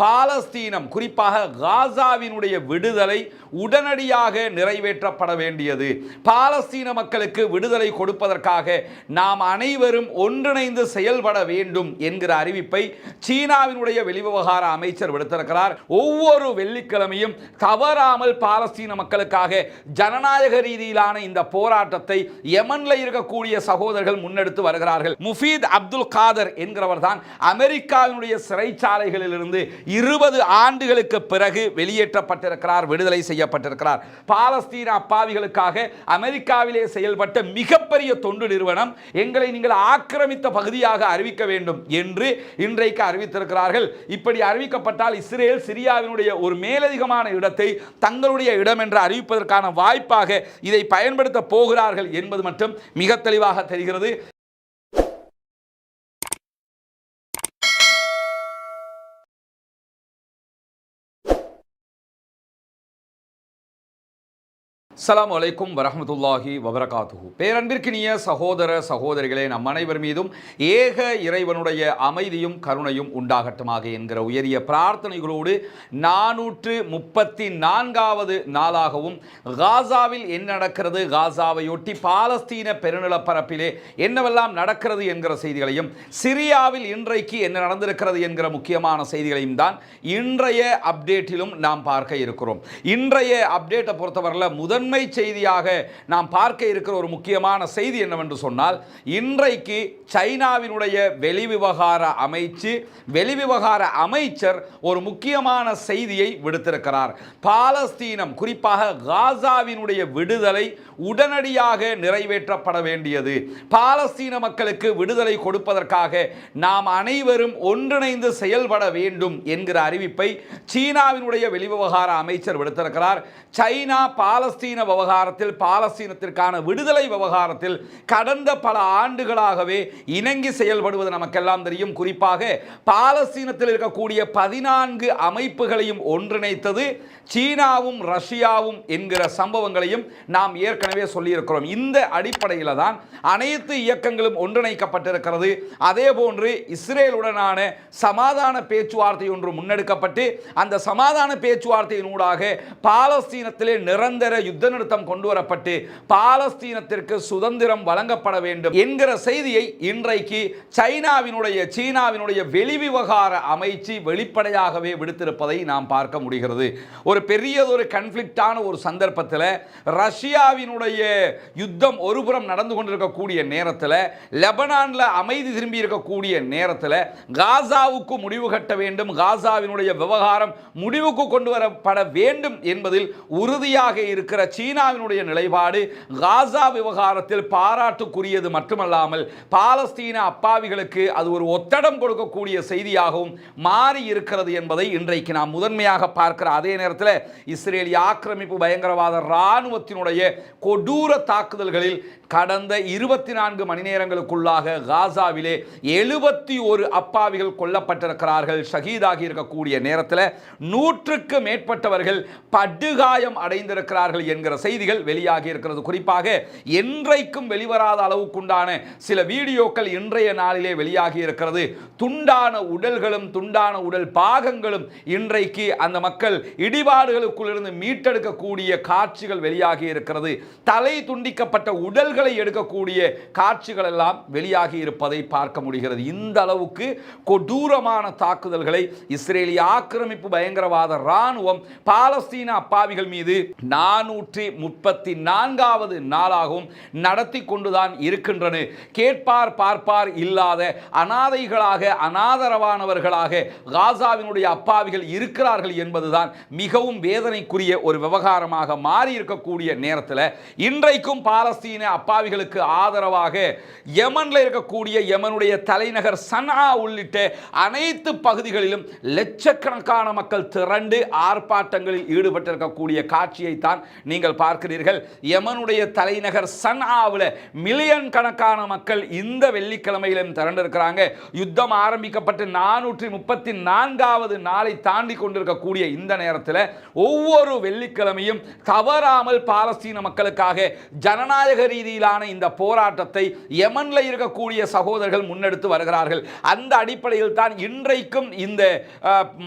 பாலஸ்தீனம் குறிப்பாக காசாவினுடைய விடுதலை உடனடியாக நிறைவேற்றப்பட வேண்டியது. பாலஸ்தீன மக்களுக்கு விடுதலை கொடுப்பதற்காக நாம் அனைவரும் ஒன்றிணைந்து செயல்பட வேண்டும் என்கிற அறிவிப்பை சீனாவினுடைய வெளிவிவகார அமைச்சர் விடுத்திருக்கிறார். ஒவ்வொரு வெள்ளிக்கிழமையும் தவறாமல் பாலஸ்தீன மக்களுக்காக ஜனநாயக ரீதியிலான இந்த போராட்டத்தை யமன்ல இருக்கக்கூடிய சகோதரர்கள் முன்னெடுத்து வருகிறார்கள். முஃபீத் அப்துல் காதர் என்கிறவர் தான் அமெரிக்காவினுடைய சிறைச்சாலைகளிலிருந்து இருபது ஆண்டுகளுக்கு பிறகு வெளியேற்றப்பட்டிருக்கிறார் விடுதலை செய்யப்பட்டிருக்கிறார். பாலஸ்தீன அப்பாவிகளுக்காக அமெரிக்காவிலே செயல்பட்ட மிகப்பெரிய தொண்டு நிறுவனம் எங்களை நீங்கள் ஆக்கிரமித்த பகுதியாக அறிவிக்க வேண்டும் என்று இன்றைக்கு அறிவித்திருக்கிறார்கள். இப்படி அறிவிக்கப்பட்டால் இஸ்ரேல் சிரியாவினுடைய ஒரு மேலதிகமான இடத்தை தங்களுடைய இடம் என்று அறிவிப்பதற்கான வாய்ப்பாக இதை பயன்படுத்த போகிறார்கள் என்பது மட்டும் மிக தெளிவாக தெரிகிறது. அஸ்ஸலாமு அலைக்கும் வரமத்துல்லாஹி வபரகாத்துஹு. பேரன்பிற்கினிய சகோதர சகோதரிகளே நம் அனைவர் மீதும் ஏக இறைவனுடைய அமைதியும் கருணையும் உண்டாகட்டுமாக என்கிற உயரிய பிரார்த்தனைகளோடு நானூற்று முப்பத்தி நான்காவது நாளாகவும் காசாவில் என்ன நடக்கிறது? காசாவையொட்டி பாலஸ்தீன பெருநிலப்பரப்பிலே என்னவெல்லாம் நடக்கிறது என்கிற செய்திகளையும் சிரியாவில் இன்றைக்கு என்ன நடந்திருக்கிறது என்கிற முக்கியமான செய்திகளையும் தான் இன்றைய அப்டேட்டிலும் நாம் பார்க்க இருக்கிறோம். இன்றைய அப்டேட்டை பொறுத்தவரையில் முதன் முதன்மை செய்தியாக நாம் பார்க்க இருக்கிற ஒரு முக்கியமான செய்தி என்னவென்று சொன்னால் இன்றைக்கு சைனாவினுடைய வெளிவிவகார அமைச்சு வெளிவிவகார அமைச்சர் ஒரு முக்கியமான செய்தியை விடுத்திருக்கிறார். பாலஸ்தீனம் குறிப்பாக காசாவினுடைய விடுதலை உடனடியாக நிறைவேற்றப்பட வேண்டியது. பாலஸ்தீன மக்களுக்கு விடுதலை கொடுப்பதற்காக நாம் அனைவரும் ஒன்றிணைந்து செயல்பட வேண்டும் என்கிற அறிவிப்பை சீனாவினுடைய வெளிவிவகார அமைச்சர் விடுத்திருக்கிறார். சைனா பாலஸ்தீன விவகாரத்தில் பாலஸ்தீனத்திற்கான விடுதலை விவகாரத்தில் கடந்த பல ஆண்டுகளாகவே இணங்கி செயல்படுவது நமக்கெல்லாம் தெரியும். குறிப்பாக பாலஸ்தீனத்தில் இருக்கக்கூடிய பதினான்கு அமைப்புகளையும் ஒன்றிணைத்தது சீனாவும் ரஷ்யாவும் என்கிற சம்பவங்களையும் நாம் ஏற்கனவே சொல்லியிருக்கிறோம். இந்த அடிப்படையில் தான் அனைத்து இயக்கங்களும் ஒன்றிணைக்கப்பட்டிருக்கிறது. அதே போன்று இஸ்ரேலுடனான சமாதான பேச்சுவார்த்தை ஒன்று முன்னெடுக்கப்பட்டு அந்த சமாதான பேச்சுவார்த்தையினூடாக பாலஸ்தீனத்திலே நிரந்தர யுத்த யுத்தநிறுத்தம் கொண்டு வரப்பட்டு பாலஸ்தீனத்திற்கு சுதந்திரம் வழங்கப்பட வேண்டும் என்கிற செய்தியை இன்றைக்கு சைனாவினுடைய சீனாவினுடைய வெளிவிவகார அமைச்சு வெளிப்படையாகவே விடுத்திருப்பதை நாம் பார்க்க முடிகிறது. ஒரு பெரியதொரு கன்ஃப்ளிக்டான ஒரு சந்தர்ப்பத்தில் ரஷ்யாவினுடைய யுத்தம் ஒருபுறம் நடந்து கொண்டிருக்கக்கூடிய நேரத்தில் லெபனானில் அமைதி திரும்பி இருக்கக்கூடிய நேரத்தில் காசாவுக்கு முடிவு கட்ட வேண்டும் காசாவினுடைய விவகாரம் முடிவுக்கு கொண்டு வரப்பட வேண்டும் என்பதில் உறுதியாக இருக்கிற சீனாவினுடைய நிலைப்பாடு காசா விவகாரத்தில் பாராட்டுக்குரியது மட்டுமல்லாமல் பாலஸ்தீன அப்பாவிகளுக்கு அது ஒரு ஒத்தடம் கொடுக்கக்கூடிய செய்தியாகவும் மாறி இருக்கிறது என்பதை இன்றைக்கு நாம் முதன்மையாக பார்க்கிற அதே நேரத்தில் இஸ்ரேலிய ஆக்கிரமிப்பு பயங்கரவாத இராணுவத்தினுடைய கொடூர தாக்குதல்களில் கடந்த இருபத்தி நான்கு மணி நேரங்களுக்குள்ளாக காசாவிலே எழுபத்தி ஒரு அப்பாவிகள் கொல்லப்பட்டிருக்கிறார்கள் ஷஹீதாகி இருக்கக்கூடிய நேரத்தில் நூற்றுக்கு மேற்பட்டவர்கள் படுகாயம் அடைந்திருக்கிறார்கள் என்கிற செய்திகள் வெளியாகி இருக்கிறது. குறிப்பாக என்றைக்கும் வெளிவராத அளவுக்குண்டான சில வீடியோக்கள் இன்றைய நாளிலே வெளியாகி இருக்கிறது. துண்டான உடல்களும் துண்டான உடல் பாகங்களும் இன்றைக்கு அந்த மக்கள் இடிபாடுகளுக்குள்ளிருந்து மீட்டெடுக்கக்கூடிய காட்சிகள் வெளியாகி இருக்கிறது. தலை துண்டிக்கப்பட்ட உடல்களை எடுக்கக்கூடிய காட்சிகள் எல்லாம் வெளியாகி இருப்பதை பார்க்க முடிகிறது. இந்த அளவுக்கு கொடூரமான தாக்குதல்களை இஸ்ரேலிய ஆக்கிரமிப்பு பயங்கரவாத இராணுவம் பாலஸ்தீன அப்பாவிகள் மீது நானூற்றி நூற்றி முப்பத்தி நான்காவது நாளாகவும் நடத்தி கொண்டுதான் இருக்கின்றன கேட்பார் பார்ப்பார் இல்லாத அனாதைகளாக அனாதரவானவர்களாக காசாவினுடைய அப்பாவிகள் இருக்கிறார்கள் என்பதுதான் மிகவும் வேதனைக்குரிய ஒரு விவகாரமாக மாறி இருக்கக்கூடிய நேரத்தில் இன்றைக்கும் பாலஸ்தீன அப்பாவிகளுக்கு ஆதரவாக யமனில் இருக்கக்கூடிய யமனுடைய தலைநகர் சனா உள்ளிட்ட அனைத்து பகுதிகளிலும் லட்சக்கணக்கான மக்கள் திரண்டு ஆர்ப்பாட்டங்களில் ஈடுபட்டிருக்கக்கூடிய காட்சியை தான் நீங்கள் நீங்கள் பார்க்கிறீர்கள் யமனுடைய தலைநகர் சன்ஆவில் மில்லியன் கணக்கான மக்கள் இந்த வெள்ளிக்கிழமையிலும் திரண்டிருக்கிறாங்க. யுத்தம் ஆரம்பிக்கப்பட்டு நானூற்றி முப்பத்தி நான்காவது நாளை தாண்டி கொண்டிருக்கக்கூடிய இந்த நேரத்தில் ஒவ்வொரு வெள்ளிக்கிழமையும் தவறாமல் பாலஸ்தீன மக்களுக்காக ஜனநாயக ரீதியிலான இந்த போராட்டத்தை யமனில் இருக்கக்கூடிய சகோதரர்கள் முன்னெடுத்து வருகிறார்கள். அந்த அடிப்படையில் தான் இன்றைக்கும் இந்த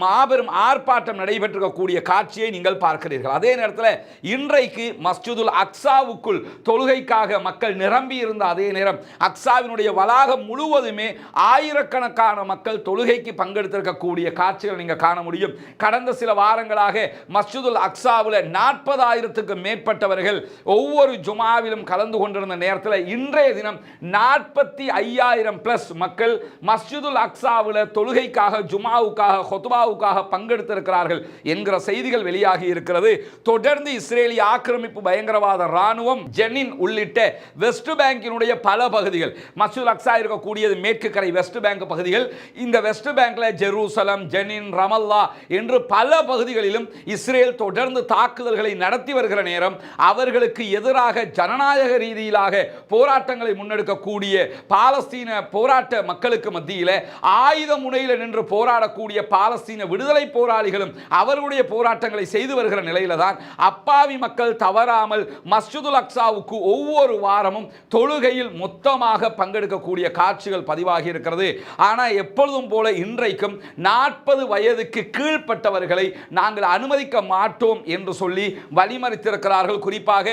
மாபெரும் ஆர்ப்பாட்டம் நடைபெற்றிருக்கக்கூடிய காட்சியை நீங்கள் பார்க்கிறீர்கள். அதே நேரத்தில் இன்றைய இன்றைக்கு மஸ்ஜிதுல் அக்ஸாவுக்குள் தொழுகைக்காக மக்கள் நிரம்பி இருந்த அதே நேரம் அக்ஸாவினுடைய வளாகம் முழுவதுமே ஆயிரக்கணக்கான மக்கள் தொழுகைக்கு பங்கெடுத்திருக்கக்கூடிய காட்சிகள் நீங்கள் காண முடியும். கடந்த சில வாரங்களாக மஸ்ஜிதுல் அக்ஸாவில் நாற்பதாயிரத்துக்கு மேற்பட்டவர்கள் ஒவ்வொரு ஜுமாவிலும் கலந்து கொண்டிருந்த நேரத்தில் இன்றைய தினம் நாற்பத்தி ஐயாயிரம் பிளஸ் மக்கள் மஸ்ஜிதுல் அக்ஸாவில் தொழுகைக்காக ஜுமாவுக்காக ஹொத்துபாவுக்காக பங்கெடுத்திருக்கிறார்கள் என்கிற செய்திகள் வெளியாகி இருக்கிறது. தொடர்ந்து இஸ்ரேலிய ஆக்கிரமிப்பு பயங்கரவாத ராணுவம் ஜெனின் உள்ளிட்ட வெஸ்ட் பேங்கினுடைய பல பகுதிகள். மசூல் அக்ஸா இருக்கக்கூடியது மேற்கு கரை வெஸ்ட் பேங்க் பகுதிகள். இந்த வெஸ்ட் பேங்க்ல ஜெருசலம் ஜெனின் ரமல்லா என்று பல பகுதிகளிலும் இஸ்ரேல் தொடர்ந்து தாக்குதல்களை நடத்தி வருகிற நேரம் அவர்களுக்கு எதிராக ஜனநாயக ரீதியிலாக போராட்டங்களை முன்னெடுக்கக்கூடிய பாலஸ்தீன போராட்ட மக்களுக்கு மத்தியில் ஆயுத முனையில் நின்று போராடக்கூடிய பாலஸ்தீன விடுதலை போராளிகளும் அவர்களுடைய போராட்டங்களை செய்து வருகிற நிலையில தான் அப்பாவி மக்கள் மக்கள் தவறாமல் மஸ்ஜிதுல் அக்சாவுக்கு ஒவ்வொரு வாரமும் தொழுகையில் மொத்தமாக பங்கெடுக்கக்கூடிய காட்சிகள் பதிவாகி இருக்கிறது. ஆனால் எப்பொழுதும் போல இன்றைக்கும் நாற்பது வயதுக்கு கீழ்ப்பட்டவர்களை நாங்கள் அனுமதிக்க மாட்டோம் என்று சொல்லி வழிமறித்திருக்கிறார்கள். குறிப்பாக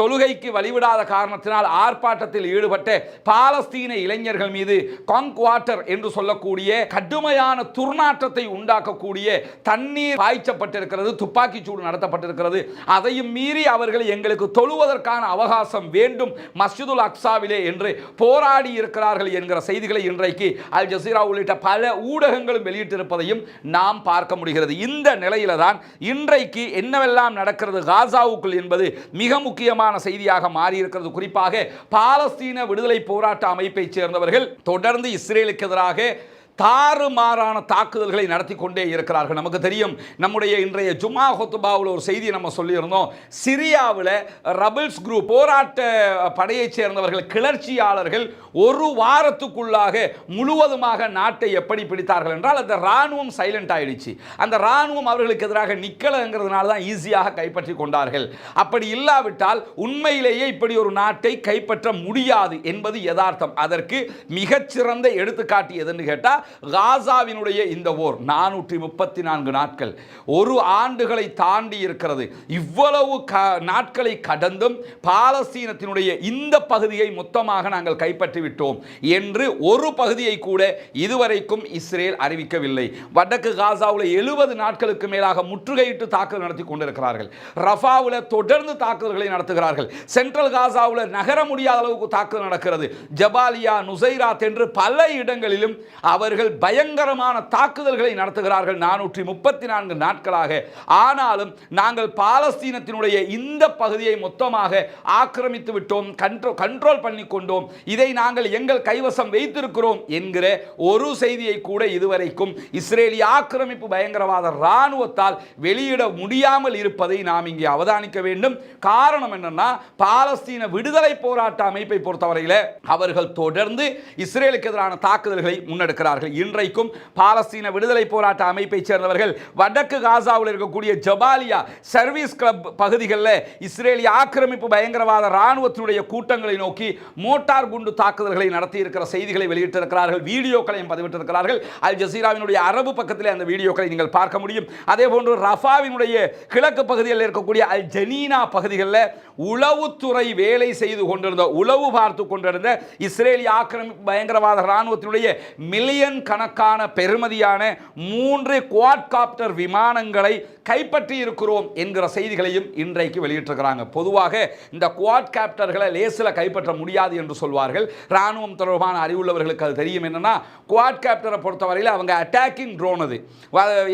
தொழுகைக்கு வழிவிடாத காரணத்தினால் ஆர்ப்பாட்டத்தில் ஈடுபட்ட பாலஸ்தீன இளைஞர்கள் மீது காங்க்வாட்டர் என்று சொல்லக்கூடிய கடுமையான துர்நாற்றத்தை உண்டாக்கக்கூடிய தண்ணீர் பாய்ச்சப்பட்டிருக்கிறது துப்பாக்கி சூடு நடத்தப்பட்டிருக்கிறது. அதையும் மீறி அவர்கள் எங்களுக்கு தொழுவதற்கான அவகாசம் வேண்டும் மஸ்ஜிதுல் அக்ஸாவிலே என்று போராடி இருக்கிறார்கள் என்கிற செய்திகளை இன்றைக்கு அல் ஜசீரா உள்ளிட்ட பல ஊடகங்களும் வெளியிட்டிருப்பதையும் நாம் பார்க்க முடிகிறது. இந்த நிலையில தான் இன்றைக்கு என்னவெல்லாம் நடக்கிறது காசாவுக்குள் என்பது மிக முக்கியமான செய்தியாக மாறியிருக்கிறது. குறிப்பாக பாலஸ்தீன விடுதலை போராட்ட அமைப்பைச் சேர்ந்தவர்கள் தொடர்ந்து இஸ்ரேலுக்கு எதிராக தாறுமாறான தாக்குதல்களை நடத்தி கொண்டே இருக்கிறார்கள். நமக்கு தெரியும் நம்முடைய இன்றைய ஜுமா ஹொத்துபாவில் ஒரு செய்தி நம்ம சொல்லியிருந்தோம். சிரியாவில் ரபிள்ஸ் குரூப் போராட்ட படையைச் சேர்ந்தவர்கள் கிளர்ச்சியாளர்கள் ஒரு வாரத்துக்குள்ளாக முழுவதுமாக நாட்டை எப்படி பிடித்தார்கள் என்றால் அந்த ராணுவம் சைலண்ட் ஆயிடுச்சு. அந்த ராணுவம் அவர்களுக்கு எதிராக நிக்கலைங்கிறதுனால தான் ஈஸியாக கைப்பற்றி கொண்டார்கள். அப்படி இல்லாவிட்டால் உண்மையிலேயே இப்படி ஒரு நாட்டை கைப்பற்ற முடியாது என்பது யதார்த்தம். அதற்கு மிகச்சிறந்த எடுத்துக்காட்டு எதுன்னு கேட்டால் காசாவினுடைய இந்த ஓர் நானூற்றி முப்பத்தி நான்கு நாட்கள். ஒரு ஆண்டுகளை தாண்டி இருக்கிறது. இவ்வளவு க நாட்களை கடந்தும் பாலஸ்தீனத்தினுடைய இந்த பகுதியை மொத்தமாக நாங்கள் கைப்பற்றி விட்டோம் என்று ஒரு பகுதியை கூட இதுவரைக்கும் இஸ்ரேல் அறிவிக்கவில்லை. வடக்கு காசாவில் எழுபது நாட்களுக்கு மேலாக முற்றுகையிட்டு தாக்குதல் நடத்தி கொண்டிருக்கிறார்கள். ரஃபாவில் தொடர்ந்து தாக்குதல்களை நடத்துகிறார்கள். சென்ட்ரல் காசாவில் நகர முடியாத அளவுக்கு தாக்குதல் நடக்கிறது. ஜபாலியா நுசைராத் என்று பல இடங்களிலும் அவர் அவர்கள் பயங்கரமான தாக்குதல்களை நடத்துகிறார்கள் நானூற்றி முப்பத்தி நான்கு நாட்களாக. ஆனாலும் நாங்கள் பாலஸ்தீனத்தினுடைய இந்த பகுதியை மொத்தமாக ஆக்கிரமித்து விட்டோம் கண்ட்ரோல் கண்ட்ரோல் பண்ணி கொண்டோம். இதை நாங்கள் எங்கள் கைவசம் வைத்திருக்கிறோம் என்கிற ஒரு செய்தியை கூட இதுவரைக்கும் இஸ்ரேலிய ஆக்கிரமிப்பு பயங்கரவாத இராணுவத்தால் வெளியிட முடியாமல் இருப்பதை நாம் இங்கே அவதானிக்க வேண்டும். காரணம் என்னன்னா பாலஸ்தீன விடுதலை போராட்ட அமைப்பை பொறுத்தவரையில் அவர்கள் தொடர்ந்து இஸ்ரேலுக்கு எதிரான தாக்குதல்களை முன்னெடுக்கிறார்கள். இருக்கிறார்கள் இன்றைக்கும் பாலஸ்தீன விடுதலை போராட்ட அமைப்பை சேர்ந்தவர்கள் வடக்கு காசாவில் இருக்கக்கூடிய ஜபாலியா சர்வீஸ் கிளப் பகுதிகளில் இஸ்ரேலிய ஆக்கிரமிப்பு பயங்கரவாத இராணுவத்தினுடைய கூட்டங்களை நோக்கி மோட்டார் குண்டு தாக்குதல்களை நடத்தியிருக்கிற செய்திகளை வெளியிட்டிருக்கிறார்கள் வீடியோக்களையும் பதிவிட்டிருக்கிறார்கள். அல் ஜசீராவினுடைய அரபு பக்கத்தில் அந்த வீடியோக்களை நீங்கள் பார்க்க முடியும். அதே போன்று ரஃபாவினுடைய கிழக்கு பகுதியில் இருக்கக்கூடிய அல் ஜனீனா பகுதிகளில் உளவுத்துறை வேலை செய்து கொண்டிருந்த உளவு பார்த்து கொண்டிருந்த இஸ்ரேலிய ஆக்கிரமிப்பு பயங்கரவாத இராணுவத்தினுடைய மில்லியன் கணக்கான பெருமதியான மூன்று குவாட்காப்டர் விமானங்களை கைப்பற்றி இருக்கிறோம் என்கிற செய்திகளையும் இன்றைக்கு வெளியிட்டிருக்கிறாங்க. பொதுவாக இந்த குவாட்காப்டர்களை லேசில் கைப்பற்ற முடியாது என்று சொல்வார்கள். இராணுவம் தொடர்பான அறிவுள்ளவர்களுக்கு அது தெரியும் என்னன்னா குவாட்காப்டரை பொறுத்தவரையில் அவங்க அட்டாக்கிங் ட்ரோன் அது.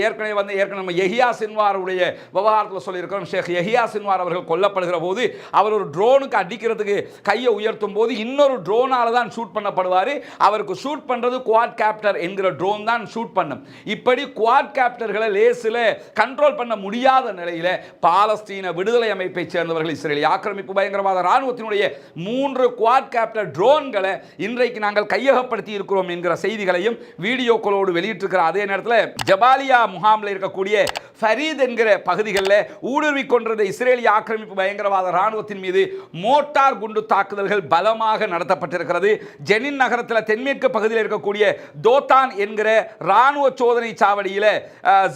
ஏற்கனவே வந்து ஏற்கனவே நம்ம எஹியா சின்வாருடைய விவகாரத்தில் சொல்லியிருக்கிறோம். ஷேக் எஹியா சின்வார் அவர்கள் கொல்லப்படுகிற போது அவர் ஒரு ட்ரோனுக்கு அடிக்கிறதுக்கு கையை உயர்த்தும் போது இன்னொரு ட்ரோனால தான் ஷூட் பண்ணப்படுவார். அவருக்கு ஷூட் பண்ணுறது குவாட் கேப்டர் கேப்டர் என்கிற ட்ரோன் தான் ஷூட் பண்ணும். இப்படி குவாட் கேப்டர்களை லேசில் கண்ட்ரோல் பண்ண முடியாத நிலையில பாலஸ்தீன விடுதலை அமைப்பை சேர்ந்தவர்கள் இஸ்ரேலி ஆக்கிரமிப்பு பயங்கரவாத ராணுவத்தினுடைய மூன்று குவாட் கேப்டர் ட்ரோன்களை இன்றைக்கு நாங்கள் கையகப்படுத்தி இருக்கிறோம் என்கிற செய்திகளையும் வீடியோக்களோடு வெளியிட்டிருக்கிற அதே நேரத்தில் ஜபாலியா முகாமில் இருக்கக்கூடிய ஃபரீத் என்கிற பகுதிகளில் ஊடுருவி கொண்டிருந்த இஸ்ரேலிய ஆக்கிரமிப்பு பயங்கரவாத ராணுவத்தின் மீது மோட்டார் குண்டு தாக்குதல்கள் பலமாக நடத்தப்பட்டிருக்கிறது. ஜெனின் நகரத்தில் தென்மேற்கு பகுதியில் இருக்கக்கூடிய தோத்தான் என்கிற இராணுவ சோதனை சாவடியில்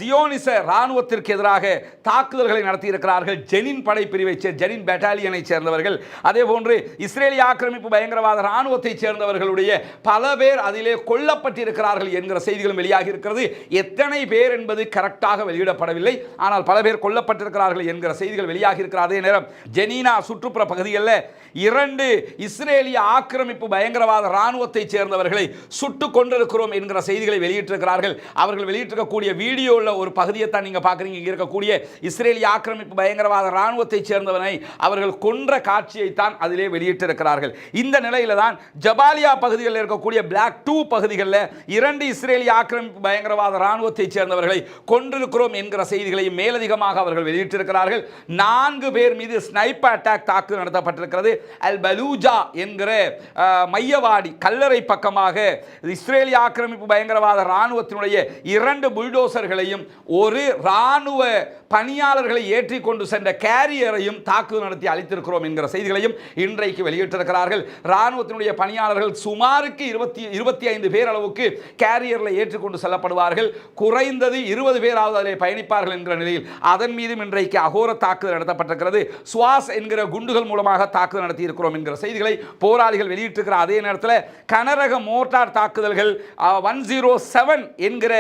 ஜியோனிச இராணுவத்திற்கு எதிராக தாக்குதல்களை நடத்தியிருக்கிறார்கள் ஜெனின் படைப்பிரிவை சேர்ந்த ஜெனின் பெட்டாலியனை சேர்ந்தவர்கள். அதே போன்று இஸ்ரேலிய ஆக்கிரமிப்பு பயங்கரவாத இராணுவத்தை சேர்ந்தவர்களுடைய பல பேர் அதிலே கொல்லப்பட்டிருக்கிறார்கள் என்கிற செய்திகளும் வெளியாகி இருக்கிறது. எத்தனை பேர் என்பது கரெக்டாக வெளியிடப்படவில்லை ஆனால் பல பேர் கொல்லப்பட்டிருக்கிறார்கள் என்கிற செய்திகள் வெளியாகி இருக்கிறார் அதே நேரம் ஜெனீனா சுற்றுப்புற பகுதிகளில் இரண்டு இஸ்ரேலிய ஆக்கிரமிப்பு பயங்கரவாத ராணுவத்தை சேர்ந்தவர்களை சுட்டு கொண்டிருக்கிறோம் என்கிற செய்திகளை வெளியிட்டிருக்கிறார்கள். அவர்கள் வெளியிட்டிருக்கக்கூடிய வீடியோவில் ஒரு பகுதியை தான் நீங்கள் பார்க்குறீங்க. இங்கே இருக்கக்கூடிய இஸ்ரேலிய ஆக்கிரமிப்பு பயங்கரவாத ராணுவத்தை சேர்ந்தவனை அவர்கள் கொன்ற காட்சியை தான் அதிலே வெளியிட்டிருக்கிறார்கள். இந்த நிலையில தான் ஜபாலியா பகுதிகளில் இருக்கக்கூடிய பிளாக் டூ பகுதிகளில் இரண்டு இஸ்ரேலிய ஆக்கிரமிப்பு பயங்கரவாத இராணுவத்தைச் சேர்ந்தவர்களை கொண்டிருக்கிறோம் என்கிற செய்திகளையும் மேலதிகமாக அவர்கள் வெளியிட்டிருக்கிறார்கள். நான்கு பேர் மீது ஸ்னைப்பர் அட்டாக் தாக்குதல் நடத்தப்பட்டிருக்கிறது. அல் பலூஜா என்கிற மையவாடி கல்லறை பக்கமாக இஸ்ரேலிய ஆக்கிரமிப்பு பயங்கரவாத இராணுவத்தினுடைய இரண்டு புல்டோசர்களையும் ஒரு ராணுவ பணியாளர்களை ஏற்றி கொண்டு சென்ற கேரியரையும் தாக்குதல் நடத்தி அளித்திருக்கிறோம் என்கிற செய்திகளையும் இன்றைக்கு வெளியிட்டிருக்கிறார்கள். ராணுவத்தினுடைய பணியாளர்கள் சுமாருக்கு இருபத்தி இருபத்தி ஐந்து பேர் அளவுக்கு கேரியரில் ஏற்றிக்கொண்டு செல்லப்படுவார்கள். குறைந்தது இருபது பேராவது அதில் பயணிப்பார்கள் என்கிற நிலையில் அதன் மீதும் இன்றைக்கு அகோர தாக்குதல் நடத்தப்பட்டிருக்கிறது. சுவாஸ் என்கிற குண்டுகள் மூலமாக தாக்குதல் நடத்த இருக்கிறோம் என்கிற செய்திகளை போராளிகள் வெளியிட்டிருக்கிற அதே நேரத்தில் கனரக மோட்டார் தாக்குதல்கள் ஒன் ஜீரோ செவன் என்கிற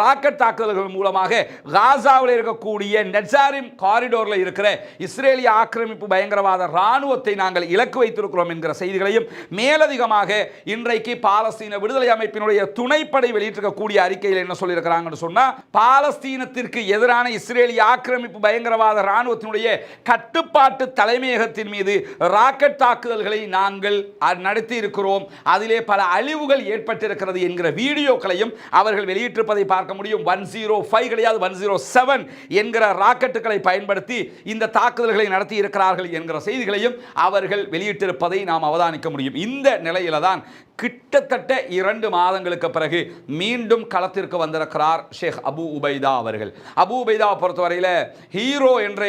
ராக்கெட் தாக்குதல்கள் மூலமாக காசாவில் இருக்கக்கூடிய நெட்சாரிம் காரிடோரில் இருக்கிற இஸ்ரேலிய ஆக்கிரமிப்பு பயங்கரவாத இராணுவத்தை நாங்கள் இலக்கு வைத்திருக்கிறோம் என்கிற செய்திகளையும் மேலதிகமாக இன்றைக்கு பாலஸ்தீன விடுதலை அமைப்பினுடைய துணைப்படை வெளியிட்டிருக்கக்கூடிய அறிக்கையில் என்ன சொல்லியிருக்கிறாங்கன்னு சொன்னால் பாலஸ்தீனத்திற்கு எதிரான இஸ்ரேலிய ஆக்கிரமிப்பு பயங்கரவாத இராணுவத்தினுடைய கட்டுப்பாட்டு தலைமையகத்தின் மீது ராக்கெட் தாக்குதல்களை நாங்கள் நடத்தி இருக்கிறோம் அதிலே பல அழிவுகள் ஏற்பட்டிருக்கிறது என்கிற வீடியோக்களையும் அவர்கள் வெளியிட்டிருப்பதை பார்க்க முடியும். ஒன் ஜீரோ ஃபைவ் கிடையாது ஒன் ஜீரோ செவன் என்கிற ராக்கெட்டுகளை பயன்படுத்தி இந்த தாக்குதல்களை நடத்தி இருக்கிறார்கள் என்கிற செய்திகளையும் அவர்கள் வெளியிட்டிருப்பதை நாம் அவதானிக்க முடியும். இந்த நிலையில தான் கிட்டத்தட்ட இரண்டு மாதங்களுக்கு பிறகு மீண்டும் களத்திற்கு வந்திருக்கிறார் ஷேக் அபு உபைதா அவர்கள். அபு உபைதாவை பொறுத்தவரையில் ஹீரோ என்று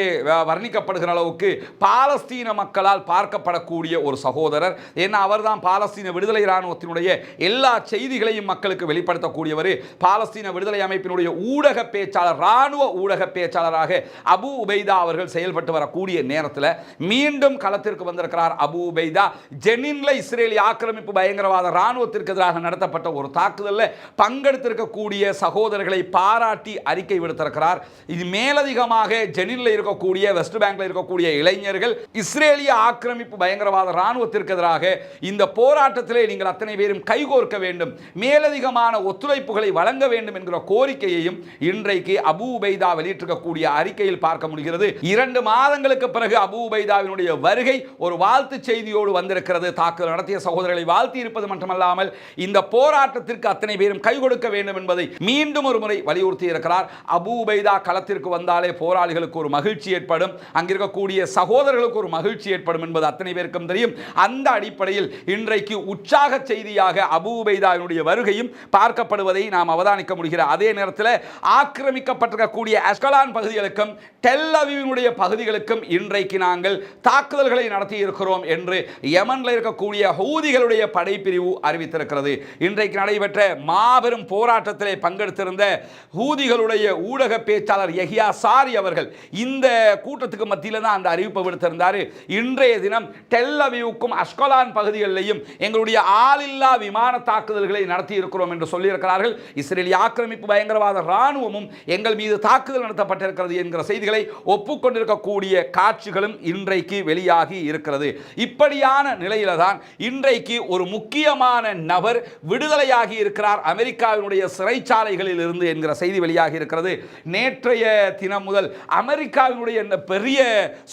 வர்ணிக்கப்படுகிற அளவுக்கு பாலஸ்தீன மக்களால் பார்க்கப்படக்கூடிய ஒரு சகோதரர். ஏன்னா அவர்தான் பாலஸ்தீன விடுதலை இராணுவத்தினுடைய எல்லா செய்திகளையும் மக்களுக்கு வெளிப்படுத்தக்கூடியவர். பாலஸ்தீன விடுதலை அமைப்பினுடைய ஊடக பேச்சாளர் இராணுவ ஊடக பேச்சாளராக அபு உபைதா அவர்கள் செயல்பட்டு வரக்கூடிய நேரத்தில் மீண்டும் களத்திற்கு வந்திருக்கிறார் அபு உபைதா. ஜெனின்ல இஸ்ரேலி ஆக்கிரமிப்பு பயங்கரவாத ராணுவத்திற்கு எதிராக நடத்தப்பட்ட ஒரு தாக்குதலில் பங்கெடுத்திருக்கக்கூடிய சகோதரர்களை பாராட்டி அறிக்கை விடுத்திருக்கிறார். இது மேலதிகமாக ஜெனின்ல இருக்கக்கூடிய வெஸ்ட் பேங்கில் இருக்கக்கூடிய இளைஞர்கள் இஸ்ரேலிய ஆக்கிரமிப்பு பயங்கரவாத இராணுவத்திற்கு எதிராக இந்த போராட்டத்திலே நீங்கள் அத்தனை பேரும் கைகோர்க்க வேண்டும். மேலதிகமான ஒத்துழைப்புகளை வழங்க வேண்டும் என்கிற கோரிக்கையையும் இன்றைக்கு அபு உபைதா வெளியிட்டிருக்கக்கூடிய அறிக்கையில் பார்க்க முடிகிறது. இரண்டு மாதங்களுக்கு பிறகு அபு உபைதாவினுடைய வருகை ஒரு வாழ்த்து செய்தியோடு வந்திருக்கிறது. தாக்குதல் நடத்திய சகோதரர்களை வாழ்த்தி இருப்பது மட்டுமல்லாமல் இந்த போராட்டத்திற்கு அத்தனை பேரும் கை கொடுக்க வேண்டும் என்பதை மீண்டும் ஒரு முறை வலியுறுத்தி இருக்கிறார். அபூபைதா களத்திற்கு வந்தாலே போராளிகளுக்கு ஒரு மகிழ்ச்சி ஏற்படும். அங்கிருக்கக்கூடிய சகோதரர்களுக்கு ஒரு மகிழ்ச்சி ஏற்படும் என்பது அத்தனை பேருக்கும் தெரியும். அந்த அடிப்படையில் இன்றைக்கு உற்சாக செய்தியாக அபூபைதாவினுடைய வருகையும் பார்க்கப்படுவதை நாம் அவதானிக்க முடிகிற அதே நேரத்தில் ஆக்கிரமிக்கப்பட்டிருக்கக்கூடிய அஸ்கலான் பகுதிகளுக்கும் டெல் பகுதிகளுக்கும் இன்றைக்கு நாங்கள் தாக்குதல்களை நடத்தி இருக்கிறோம் என்று யமனில் இருக்கக்கூடிய ஹூதிகளுடைய படைப்பிரிவு பிரிவு அறிவித்திருக்கிறது. இன்றைக்கு நடைபெற்ற மாபெரும் போராட்டத்திலே பங்கெடுத்திருந்த ஹூதிகளுடைய ஊடக பேச்சாளர் யஹியா சாரி அவர்கள் இந்த கூட்டத்துக்கு மத்தியில் தான் அந்த அறிவிப்பை விடுத்திருந்தார். இன்றைய தினம் டெல்லவியூக்கும் அஸ்கலான் பகுதிகளிலையும் எங்களுடைய ஆளில்லா விமான தாக்குதல்களை நடத்தி இருக்கிறோம் என்று சொல்லியிருக்கிறார்கள். இஸ்ரேலிய ஆக்கிரமிப்பு பயங்கரவாத இராணுவமும் எங்கள் மீது தாக்குதல் நடத்தப்பட்டிருக்கிறது என்கிற செய்திகளை ஒப்புக்கொண்டிருக்கக்கூடிய காட்சிகளும் இன்றைக்கு வெளியாகி இருக்கிறது. இப்படியான நிலையில தான் இன்றைக்கு ஒரு முக்கிய முக்கியமான நபர் விடுதலையாகி இருக்கிறார். அமெரிக்காவினுடைய சிறைச்சாலைகளில் இருந்து என்கிற செய்தி வெளியாகி இருக்கிறது. நேற்றைய தினம் முதல் அமெரிக்காவினுடைய இந்த பெரிய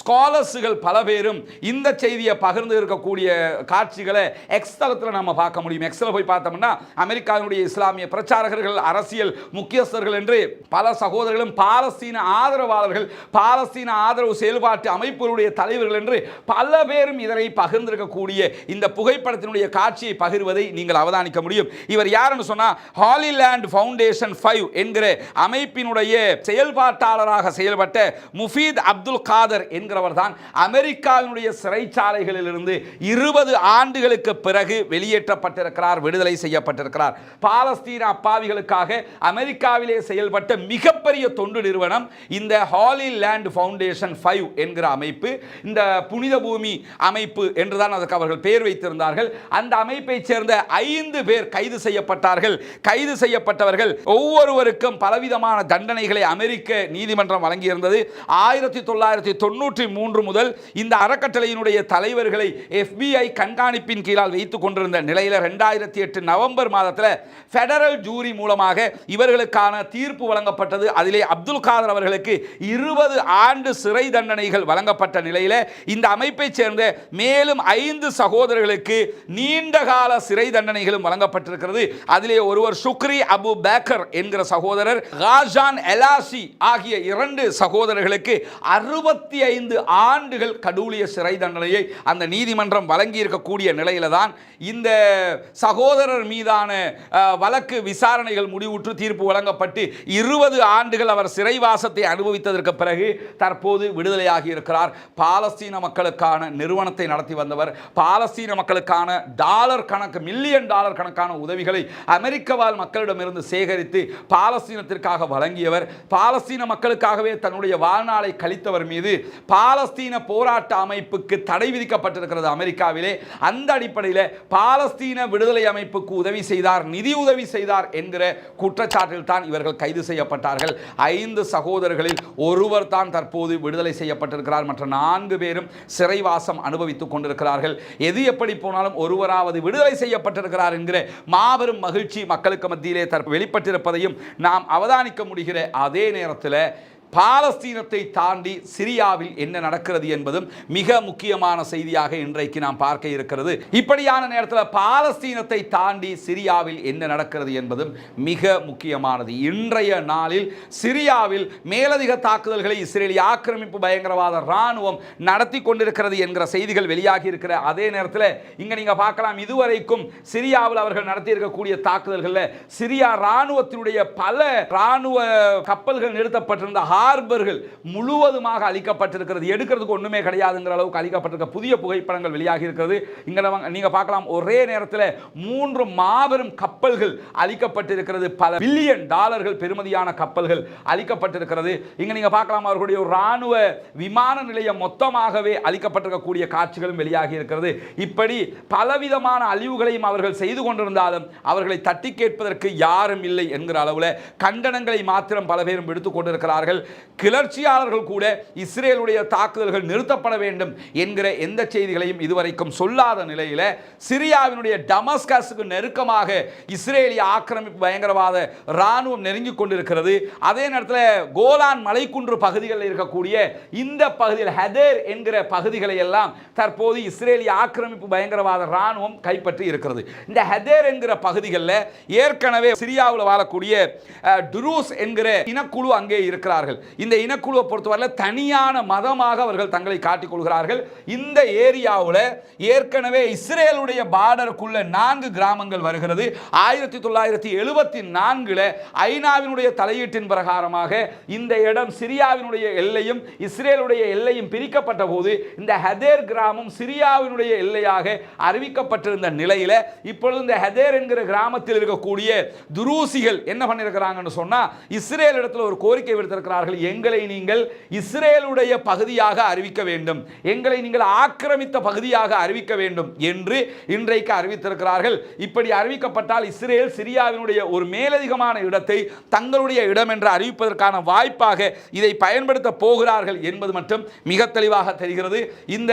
ஸ்காலர்ஸுகள் பல பேரும் இந்த செய்தியை பகிர்ந்து இருக்கக்கூடிய காட்சிகளை எக்ஸ் தளத்தில் நம்ம பார்க்க முடியும். எக்ஸில் போய் பார்த்தோம்னா அமெரிக்காவினுடைய இஸ்லாமிய பிரச்சாரகர்கள் அரசியல் முக்கியஸ்தர்கள் என்று பல சகோதரர்களும் பாலஸ்தீன ஆதரவாளர்கள் பாலஸ்தீன ஆதரவு செயல்பாட்டு அமைப்புகளுடைய தலைவர்கள் என்று பல பேரும் இதனை பகிர்ந்திருக்கக்கூடிய இந்த புகைப்படத்தினுடைய காட்சியை பகிர்வதை நீங்கள் அவதானிக்க முடியும். இவர் யாருன்னு சொன்னா ஹாலிலேண்ட் ஃபவுண்டேஷன் ஃபைவ் என்கிற அமைப்பினுடைய செயல்பாட்டாளராக செயல்பட்ட முஃபீத் அப்துல் காதர் என்கிறவர் தான் அமெரிக்காவினுடைய சிறைச்சாலைகளிலிருந்து இருபது ஆண்டுகளுக்கு பிறகு வெளியேற்றப்பட்டிருக்கிறார் விடுதலை செய்யப்பட்டிருக்கிறார். பாலஸ்தீன அப்பாவிகளுக்காக அமெரிக்காவிலே செயல்பட்ட மிகப்பெரிய தொண்டு நிறுவனம் இந்த ஹாலி லேண்ட் ஃபவுண்டேஷன் ஃபைவ் என்கிற அமைப்பு. இந்த புனித பூமி அமைப்பு என்றுதான் அதற்கு அவர்கள் பெயர் வைத்திருந்தார்கள். அந்த அமைப்பை சேர்ந்த ஐந்து பேர் கைது செய்யப்பட்டார்கள். கைது செய்யப்பட்டவர்கள் ஒவ்வொருவருக்கும் பலவிதமான தண்டனைகளை அமெரிக்க நீதிமன்றம் வழங்கியிருந்தது. ஆயிரத்தி தொள்ளாயிரத்தி தொண்ணூற்றி மூன்று முதல் இந்த அறக்கட்டளையினுடைய தலைவர்களை எஃபிஐ கண்காணிப்பின் கீழால் வைத்துக் கொண்டிருந்த நிலையில் ரெண்டாயிரத்தி எட்டு நவம்பர் மாதத்தில் ஃபெடரல் ஜூரி மூலமாக இவர்களுக்கான தீர்ப்பு வழங்கப்பட்டது. அதிலே அப்துல் காதர் அவர்களுக்கு இருபது ஆண்டு சிறை தண்டனைகள் வழங்கப்பட்ட நிலையில் இந்த அமைப்பைச் சேர்ந்த மேலும் ஐந்து சகோதரர்களுக்கு நீண்டகால கால சிறை தண்டனைகளும் வழங்கப்பட்டிருக்கிறது. அதிலே ஒருவர் சுக்ரி அபு பேக்கர் என்கிற சகோதரர் ராஜான் எலாசி ஆகிய இரண்டு சகோதரர்களுக்கு அறுபத்தி ஐந்து ஆண்டுகள் கடூலிய சிறை தண்டனையை அந்த நீதிமன்றம் வழங்கி இருக்கக்கூடிய நிலையில தான் இந்த சகோதரர் மீதான வழக்கு விசாரணைகள் முடிவுற்று தீர்ப்பு வழங்கப்பட்டு இருபது ஆண்டுகள் அவர் சிறைவாசத்தை அனுபவித்ததற்கு பிறகு தற்போது விடுதலையாகி இருக்கிறார். பாலஸ்தீன மக்களுக்கான நிறுவனத்தை நடத்தி வந்தவர் பாலஸ்தீன மக்களுக்கான டாலர் டாலர் கணக்கு மில்லியன் டாலர் கணக்கான உதவிகளை அமெரிக்க வாழ் மக்களிடமிருந்து சேகரித்து பாலஸ்தீனத்திற்காக வழங்கியவர். பாலஸ்தீன மக்களுக்காகவே தன்னுடைய வாழ்நாளை கழித்தவர் மீது பாலஸ்தீன போராட்ட அமைப்புக்கு தடை விதிக்கப்பட்டிருக்கிறது அமெரிக்காவிலே. அந்த அடிப்படையில் பாலஸ்தீன விடுதலை அமைப்புக்கு உதவி செய்தார் நிதி உதவி செய்தார் என்கிற குற்றச்சாட்டில் தான் இவர்கள் கைது செய்யப்பட்டார்கள். ஐந்து சகோதரர்களில் ஒருவர் தான் தற்போது விடுதலை செய்யப்பட்டிருக்கிறார். மற்ற நான்கு பேரும் சிறைவாசம் அனுபவித்துக் கொண்டிருக்கிறார்கள். எது எப்படி போனாலும் ஒருவராவது விடுதலை செய்யப்பட்டிருக்கிறார் என்கிற மாபெரும் மகிழ்ச்சி மக்களுக்கு மத்தியிலே தற்போது வெளிப்பட்டிருப்பதையும் நாம் அவதானிக்க முடிகிற அதே நேரத்தில் பாலஸ்தீனத்தை தாண்டி சிரியாவில் என்ன நடக்கிறது என்பதும் மிக முக்கியமான செய்தியாக இன்றைக்கு நாம் பார்க்க இருக்கிறது. இப்படியான நேரத்தில் பாலஸ்தீனத்தை தாண்டி சிரியாவில் என்ன நடக்கிறது என்பதும் மிக முக்கியமானது. இன்றைய நாளில் சிரியாவில் மேலதிக தாக்குதல்களை இஸ்ரேலிய ஆக்கிரமிப்பு பயங்கரவாத இராணுவம் நடத்தி கொண்டிருக்கிறது என்கிற செய்திகள் வெளியாகி இருக்கிற அதே நேரத்தில் இங்கே நீங்கள் பார்க்கலாம் இதுவரைக்கும் சிரியாவில் அவர்கள் நடத்தி இருக்கக்கூடிய தாக்குதல்களில் சிரியா இராணுவத்தினுடைய பல இராணுவ கப்பல்கள் நிறுத்தப்பட்டிருந்த ஹார்பர்கள் முழுவதுமாக அழிக்கப்பட்டிருக்கிறது. எடுக்கிறதுக்கு ஒன்றுமே கிடையாதுங்கிற அளவுக்கு அழிக்கப்பட்டிருக்க புதிய புகைப்படங்கள் வெளியாகி இருக்கிறது. இங்கே நீங்கள் பார்க்கலாம் ஒரே நேரத்தில் மூன்று மாபெரும் கப்பல்கள் அழிக்கப்பட்டிருக்கிறது. பல பில்லியன் டாலர்கள் பெறுமதியான கப்பல்கள் அழிக்கப்பட்டிருக்கிறது. இங்கே நீங்கள் பார்க்கலாம் அவர்களுடைய ஒரு விமான நிலையம் மொத்தமாகவே அழிக்கப்பட்டிருக்கக்கூடிய காட்சிகளும் வெளியாகி இருக்கிறது. இப்படி பலவிதமான அழிவுகளையும் அவர்கள் செய்து கொண்டிருந்தாலும் அவர்களை தட்டி கேட்பதற்கு யாரும் இல்லை என்கிற அளவில் கண்டனங்களை மாத்திரம் பல பேரும் விடுத்துக் கொண்டிருக்கிறார்கள். கிளர்ச்சியாளர்கள் கூட இஸ்ரேலுடைய தாக்குதல்கள் நிறுத்தப்பட வேண்டும் என்கிற எந்த செய்திகளையும் இதுவரைக்கும் சொல்லாத நிலையில் சிரியாவினுடைய டமஸ்கஸுக்கு நெருக்கமாக இஸ்ரேலிய ஆக்கிரமிப்பு பயங்கரவாத இராணுவம் நெருங்கி கொண்டிருக்கிறது. அதே நேரத்தில் கோலான் மலைக்குன்று பகுதிகளில் இருக்கக்கூடிய இந்த பகுதியில் ஹெதேர் என்கிற பகுதிகளை எல்லாம் தற்போது இஸ்ரேலிய ஆக்கிரமிப்பு பயங்கரவாத இராணுவம் கைப்பற்றி இருக்கிறது. இந்த ஹெதேர் என்கிற பகுதிகளில் ஏற்கனவே சிரியாவில் வாழக்கூடிய டுரூஸ் என்கிற இனக்குழு அங்கே இருக்கிறார்கள். இந்த இனக்குழுவை பொறுத்தவரையில் தனியான மதமாக அவர்கள் தங்களை காட்டிக்கொள்கிறார்கள் இந்த ஏரியாவில் ஏற்கனவே இஸ்ரேலுடைய பார்டருக்குள்ள நான்கு கிராமங்கள் வருகிறது. ஆயிரத்தி தொள்ளாயிரத்தி எழுபத்தி நான்கில் ஐநாவினுடைய தலையீட்டின் பிரகாரமாக இந்த இடம் சிரியாவினுடைய எல்லையும் இஸ்ரேலுடைய எல்லையும் பிரிக்கப்பட்ட போது இந்த ஹதேர் கிராமம் சிரியாவினுடைய எல்லையாக அறிவிக்கப்பட்டிருந்த நிலையில் இப்பொழுது இந்த ஹதேர் என்கிற கிராமத்தில் இருக்கக்கூடிய துரூசிகள் என்ன பண்ணியிருக்கிறாங்கன்னு சொன்னால் இஸ்ரேல் இடத்துல ஒரு கோரிக்கை விடுத்திருக்கிறார் சொல்கிறார்கள் எங்களை நீங்கள் இஸ்ரேலுடைய பகுதியாக அறிவிக்க வேண்டும். எங்களை நீங்கள் ஆக்கிரமித்த பகுதியாக அறிவிக்க வேண்டும் என்று இன்றைக்கு அறிவித்திருக்கிறார்கள். இப்படி அறிவிக்கப்பட்டால் இஸ்ரேல் சிரியாவினுடைய ஒரு மேலதிகமான இடத்தை தங்களுடைய இடம் என்று அறிவிப்பதற்கான வாய்ப்பாக இதை பயன்படுத்த போகிறார்கள் என்பது மட்டும் மிக தெளிவாக தெரிகிறது. இந்த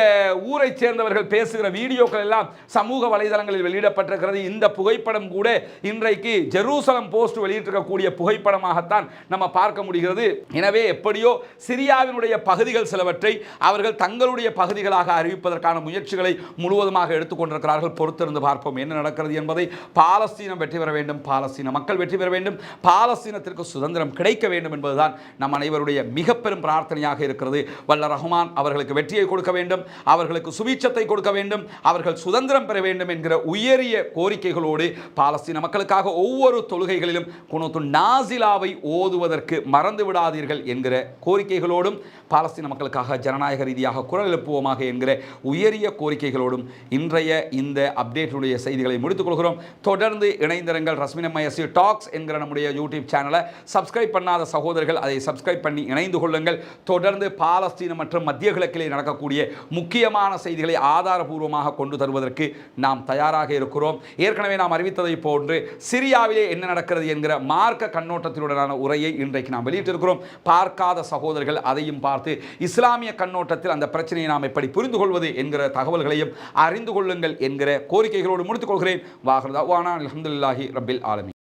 ஊரை சேர்ந்தவர்கள் பேசுகிற வீடியோக்கள் எல்லாம் சமூக வலைதளங்களில் வெளியிடப்பட்டிருக்கிறது. இந்த புகைப்படம் கூட இன்றைக்கு ஜெருசலம் போஸ்ட் வெளியிட்டிருக்கக்கூடிய புகைப்படமாகத்தான் நம்ம பார்க்க முடிகிறது. எனவே எப்படியோ சிரியாவினுடைய பகுதிகள் சிலவற்றை அவர்கள் தங்களுடைய பகுதிகளாக அறிவிப்பதற்கான முயற்சிகளை முழுவதுமாக எடுத்துக்கொண்டிருக்கிறார்கள். பொறுத்திருந்து பார்ப்போம். என்ன நடக்கிறது என்பதை பாலஸ்தீனம் வெற்றி பெற வேண்டும். பாலஸ்தீன மக்கள் வெற்றி பெற வேண்டும். பாலஸ்தீனத்திற்கு சுதந்திரம் கிடைக்க வேண்டும் என்பதுதான் நம் அனைவருடைய மிக பெரும் பிரார்த்தனையாக இருக்கிறது. வல்ல ரஹ்மான் அவர்களுக்கு வெற்றியை கொடுக்க வேண்டும். அவர்களுக்கு சுபீட்சத்தை கொடுக்க வேண்டும். அவர்கள் சுதந்திரம் பெற வேண்டும் என்கிற உயரிய கோரிக்கைகளோடு பாலஸ்தீன மக்களுக்காக ஒவ்வொரு தொழுகைகளிலும் குணத்து நாசிலாவை ஓதுவதற்கு மறந்து விடாதீர்கள் என்கிற கோரிக்கைகளோடும் பாலஸ்தீன மக்களுக்காக ஜனநாயக ரீதியாக குரல் எழுப்புவோமாக என்கிற உயரிய கோரிக்கைகளோடும் இன்றைய இந்த அப்டேட்டுடைய செய்திகளை முடித்துக் கொள்கிறோம் தொடர்ந்து இணைந்திருங்கள் ரஸ்மினமயசி டாக்ஸ் என்கிற நம்முடைய யூடியூப் சேனலை. சப்ஸ்கிரைப் பண்ணாத சகோதரர்கள் அதை சப்ஸ்கிரைப் பண்ணி இணைந்து கொள்ளுங்கள். தொடர்ந்து பாலஸ்தீன மற்றும் மத்திய கிழக்கிலே நடக்கக்கூடிய முக்கியமான செய்திகளை ஆதாரபூர்வமாக கொண்டு தருவதற்கு நாம் தயாராக இருக்கிறோம். ஏற்கனவே நாம் அறிவித்ததை போன்று சிரியாவிலே என்ன நடக்கிறது என்கிற மார்க்க கண்ணோட்டத்தினுடனான உரையை இன்றைக்கு நாம் வெளியிட்டிருக்கிறோம். பார்க்காத சகோதரர்கள் அதையும் பார்த்து இஸ்லாமிய கண்ணோட்டத்தில் அந்த பிரச்சனையை நாம் எப்படி புரிந்து கொள்வது என்கிற தகவல்களையும் அறிந்து கொள்ளுங்கள் என்கிற கோரிக்கைகளோடு முடித்துக் கொள்கிறேன் வாஹர்தாவானா அலமதுல்லாஹி ரபில் ஆலமி